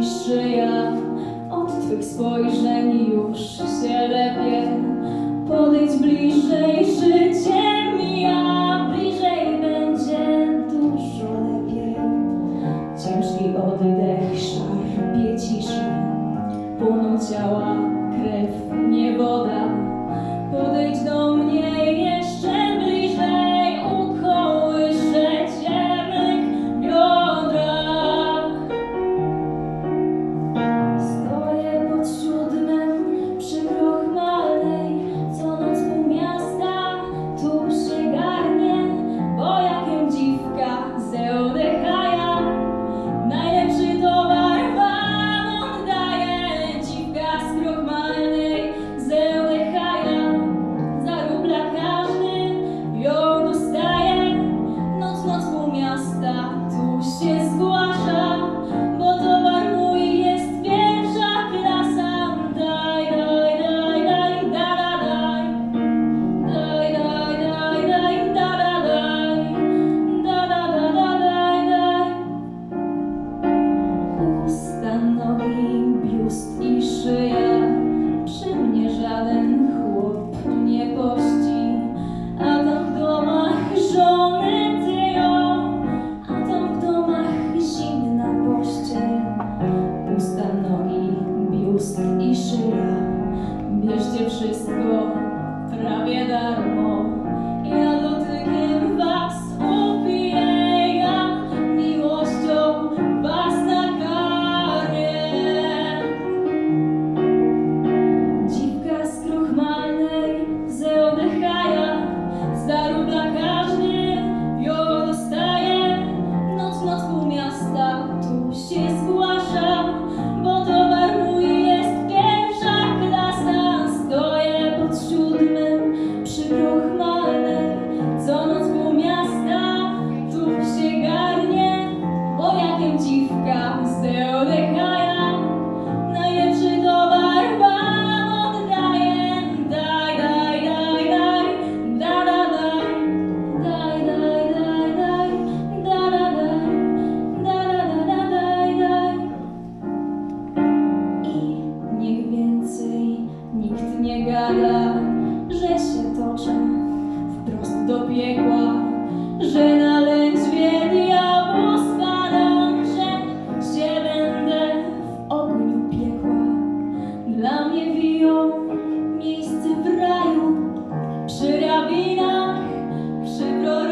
niż ja. Od Twych spojrzeń już się lepiej Podejdź bliżej życie mija Bliżej będzie dużo lepiej. Ciężki oddech szarpie ciszę. Płoną ciała i szyja. Bierzcie wszystko prawie darmo. do piekła, że na lędźwie diabła spadam, że się będę w ogniu piekła. Dla mnie wiją miejsce w raju, przy rabinach, przy prorokach.